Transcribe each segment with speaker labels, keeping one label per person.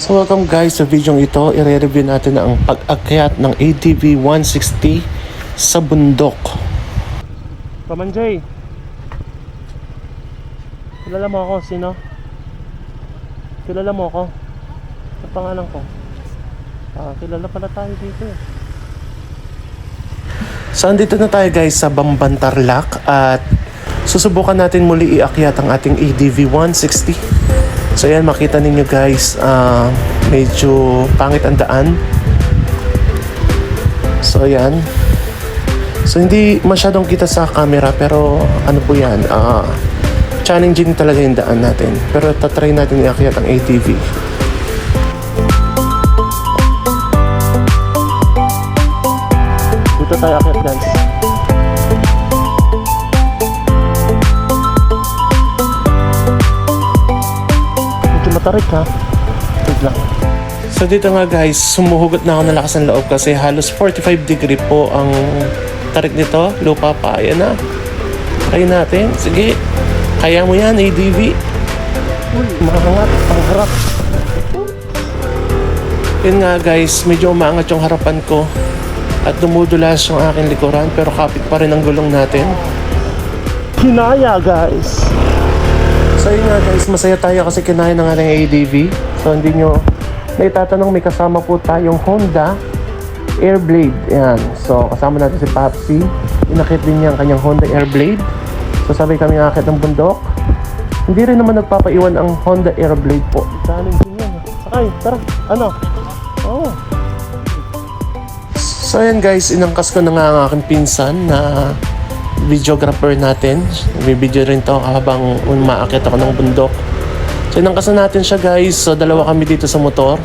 Speaker 1: So welcome guys sa video ito. I-review natin ang pag-akyat ng ATV 160 sa bundok. Pamanjay. Kilala mo ako, sino? Kilala mo ako? Ang pangalan ko? Ah, kilala pala tayo dito eh. So andito na tayo guys sa Bambantarlac at susubukan natin muli iakyat ang ating ADV 160. So yan makita ninyo guys, ah, medyo pangit ang daan. So ayan. So hindi masyadong kita sa camera pero ano po yan, ah, challenging talaga yung daan natin. Pero tatry natin iakyat ang ATV. Dito tayo akyat guys. Matarik ha. Wait lang. So dito nga guys, sumuhugot na ako ng lakas ng loob kasi halos 45 degree po ang tarik nito. Lupa pa, ayan na. Try natin. Sige. Kaya mo yan, ADV. Uy, mahangat. Ang harap. Yun nga guys, medyo umaangat yung harapan ko at dumudulas yung aking likuran pero kapit pa rin ang gulong natin. Kinaya guys! So yun nga guys, masaya tayo kasi kinaya ng ating ADV. So hindi nyo naitatanong may kasama po tayong Honda Airblade. Yan. So kasama natin si Papsi. Inakit din niya ang kanyang Honda Airblade. So sabay kami akit ng bundok. Hindi rin naman nagpapaiwan ang Honda Airblade po. Challenging yan. Sakay, tara. Ano? Oh. So ayan guys, inangkas ko na nga ang aking pinsan na videographer natin. Bibideo rin to habang umaakit ako ng bundok. So inangkas na natin siya guys. So dalawa kami dito sa motor.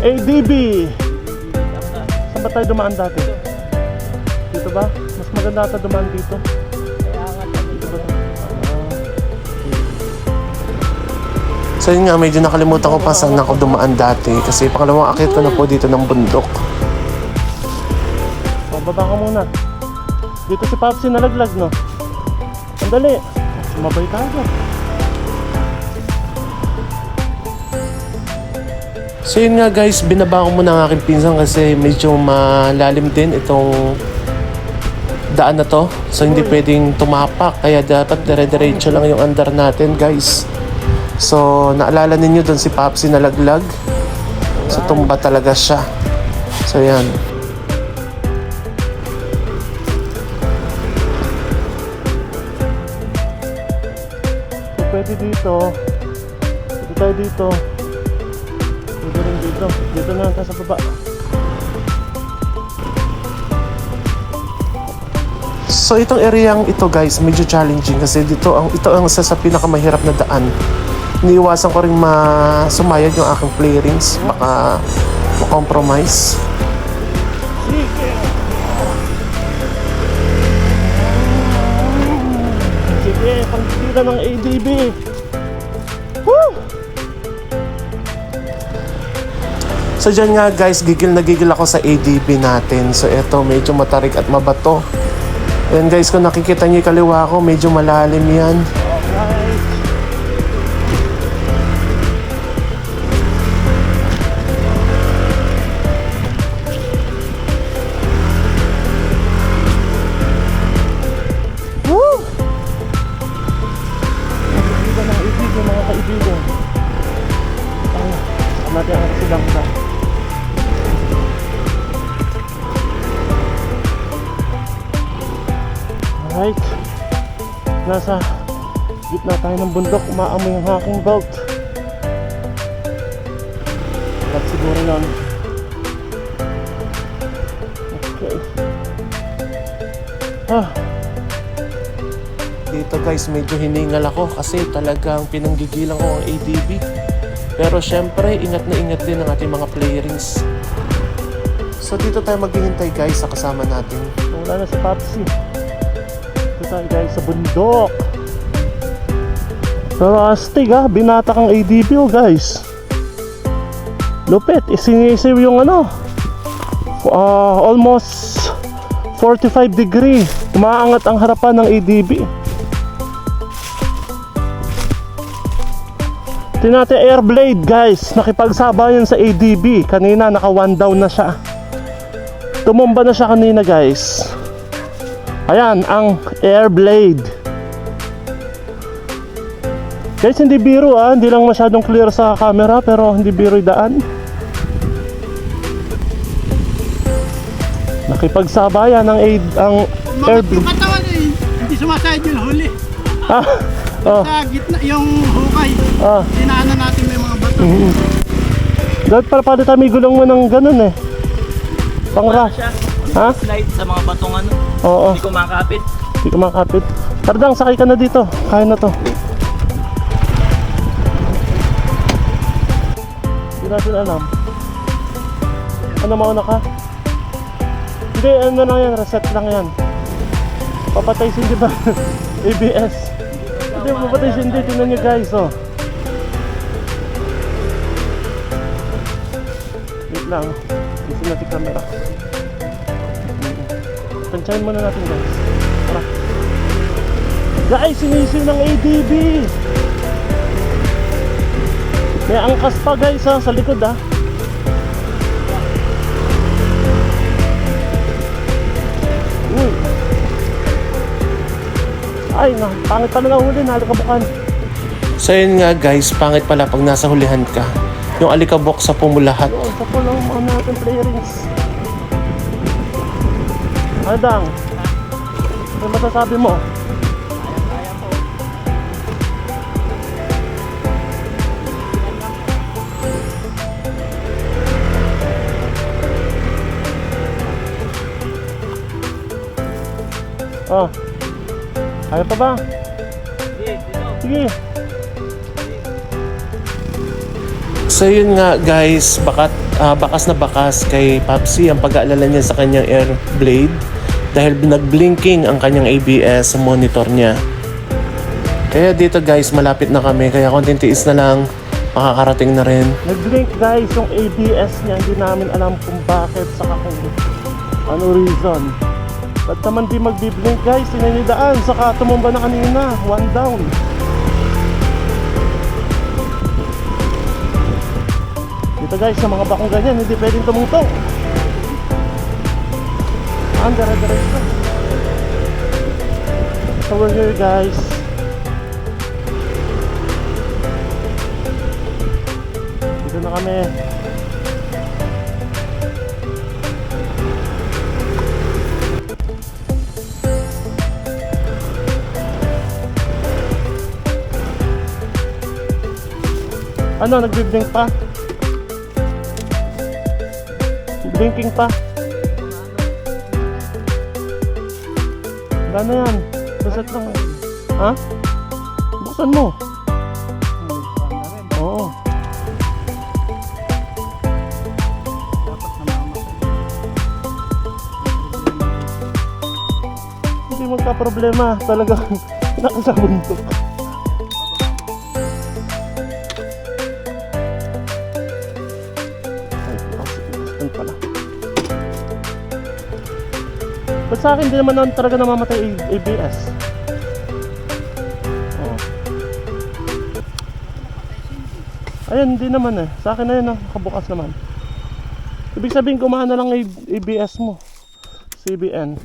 Speaker 1: ADB! Saan ba tayo dumaan dati? Dito ba? Maganda ata dumaan dito. So yun nga, medyo nakalimutan ko pa saan ako dumaan dati kasi pangalawang akit ko na po dito ng bundok. O, baba ka muna. Dito si Papsi nalaglag, no? Sandali. Sumabay tayo. So yun nga guys, binaba ko muna ang aking pinsan kasi medyo malalim din itong daan na to. So hindi pwedeng tumapak kaya dapat dire-diretso lang yung andar natin guys. So naalala ninyo doon si Papsi nalaglag. So tumba talaga siya. So yan. So pwede dito. Pwede tayo dito. Pwede rin dito. Dito na lang tayo sa baba. So itong areang ito guys, medyo challenging kasi dito ang ito ang isa sa pinakamahirap na daan. Iniiwasan ko rin masumayad yung aking play rings, baka ma-compromise. Sige, pangtira ng ADB. Woo! So dyan nga guys, gigil na gigil ako sa ADB natin. So eto, medyo matarik at mabato. Ayan guys, kung nakikita niyo yung kaliwa ko, medyo malalim yan. Nasa gitna tayo ng bundok, umaamoy ang aking belt. At siguro nun. Okay. Ah. Dito guys, medyo hiningal ako kasi talagang pinanggigilan ko ang ADB. Pero syempre, ingat na ingat din ang ating mga playerings. So dito tayo maghihintay guys sa kasama natin. Wala na si Papsi. Tayo guys sa bundok. Pero astig ah, binata kang ADB oh guys.
Speaker 2: Lupit, isinisiw yung ano. ah, almost 45 degree. Umaangat ang harapan ng ADB. Tingnan natin air blade guys. Nakipagsabayan sa ADB. Kanina naka one down na siya. Tumumba na siya kanina guys. Ayan ang air blade. Guys, hindi biro ah. Hindi lang masyadong clear sa camera pero hindi biro yung daan. Nakipagsabayan ang aid ang air
Speaker 3: yung katawan eh. Hindi sumasayad yung huli.
Speaker 2: Ah, oh,
Speaker 3: Sa gitna, yung hukay.
Speaker 2: ah.
Speaker 3: Dinaanan natin may mga bato.
Speaker 2: Dapat para pala tayo may gulong mo ng ganun eh. Pangra.
Speaker 4: siya.
Speaker 2: Ha?
Speaker 4: Slide sa mga batong ano.
Speaker 2: Oo,
Speaker 4: Hindi ko makakapit.
Speaker 2: hindi ko makakapit. Tardang, sakay ka na dito. Kaya na to. Hindi natin alam. Ano mauna ka? Hindi, ano lang yan, reset lang yan. Papatay si hindi ba? ABS. Hindi, papatay si hindi. Tingnan nyo guys, oh. Wait lang. Isin natin camera. Tansyahin muna natin guys. Tara. Guys, sinisiw ng ADB. May angkas pa guys ha, sa likod ha. Uy. Ay, na, pangit pala na huli, nalikabukan. So yun nga guys, pangit pala pag nasa hulihan ka. Yung alikabok sa pumulahat. Oo, sa pulang mga natin play rings. Adang, ano masasabi mo? Oh. Kaya pa ba?
Speaker 4: Sige.
Speaker 2: So yun nga guys, bakat, ah, bakas na bakas kay Papsi ang pag-aalala niya sa kanyang air blade dahil nag-blinking ang kanyang ABS sa monitor niya. Kaya dito guys, malapit na kami kaya konting tiis na lang makakarating na rin. Nag-blink guys yung ABS niya, hindi namin alam kung bakit saka kung ano reason. Ba't naman di magbi-blink guys, sinanidaan, saka tumumba na kanina, one down. Dito guys, sa mga bakong ganyan, hindi pwedeng tumungtong. Ang dara-diretso. So we're here guys. Dito na kami. Ano, nagbi-blink pa? Blinking pa? Wala na yan. Reset lang. Ha? Buksan mo. Oo. Hindi magka-problema. Talagang nakasabuntok. Sa akin, hindi naman naman talaga namamatay ABS. Oo. Ayun, hindi naman eh. Sa akin na yun, nakabukas naman. Ibig sabihin, gumana lang ABS mo. CBN.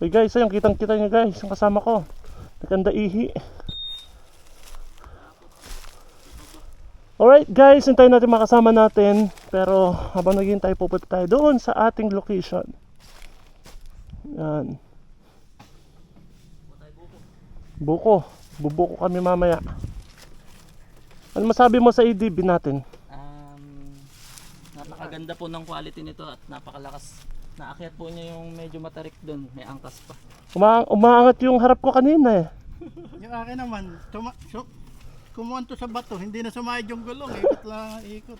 Speaker 2: Hey guys, ayun, kitang-kita nyo guys, ang kasama ko. Naganda ihi. Alright guys, hintayin natin makasama natin. Pero habang naghihintay, pupunta tayo doon sa ating location. Yan. Buko. Bubuko kami mamaya. Ano masabi mo sa ADB natin?
Speaker 4: Um, napakaganda po ng quality nito at napakalakas. Naakyat po niya yung medyo matarik doon. May angkas pa.
Speaker 2: Uma umaangat yung harap ko kanina eh.
Speaker 3: Yung akin naman, tuma, so, kumuha to sa bato, hindi na sumayad yung gulong. Ikot lang, ikot.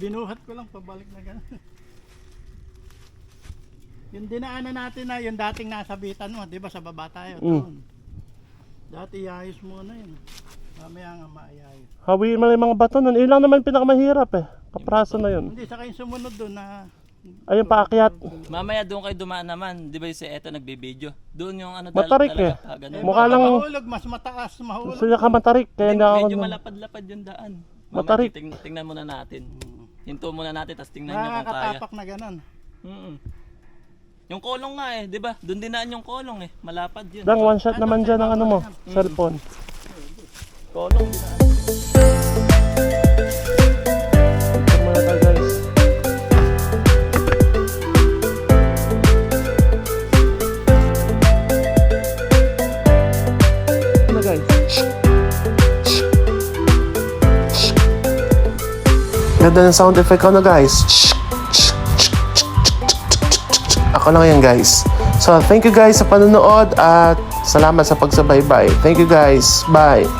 Speaker 3: Binuhat ko lang, pabalik na gano'n. yung dinaanan natin na, yung dating nasabitan mo, di ba sa baba tayo?
Speaker 2: Mm.
Speaker 3: doon. Dati iayos mo na yun. Mamaya nga maayayos.
Speaker 2: Hawiin mo lang yung mga bato nun. Ilang naman pinakamahirap eh. Kapraso na yun.
Speaker 3: Hindi, saka yung sumunod doon na
Speaker 2: Ayun, paakyat.
Speaker 4: Mamaya doon kayo dumaan naman. Di ba yung si Eto nagbibideo? Doon yung ano
Speaker 2: Matarik eh.
Speaker 4: ah, ganun.
Speaker 2: Mukha lang-
Speaker 3: mahulog, mas mataas mahulog.
Speaker 2: Suya ka matarik, kaya hindi ako...
Speaker 4: Medyo malapad-lapad yung daan. Mamaya
Speaker 2: Matarik.
Speaker 4: titing- tingnan muna natin. Hinto muna natin, tapos tingnan niyo kung kaya.
Speaker 3: Nakakatapak na ganon.
Speaker 4: Mm Yung kolong nga eh, di ba? Doon dinaan yung kolong eh. Malapad yun.
Speaker 2: Dang, one shot naman dyan ang ano mo, cellphone.
Speaker 4: Kolong dinaan.
Speaker 2: Ano? Ganda ng sound effect ko na guys. Ako lang yan guys. So thank you guys sa panonood at salamat sa pagsabaybay. Thank you guys. Bye.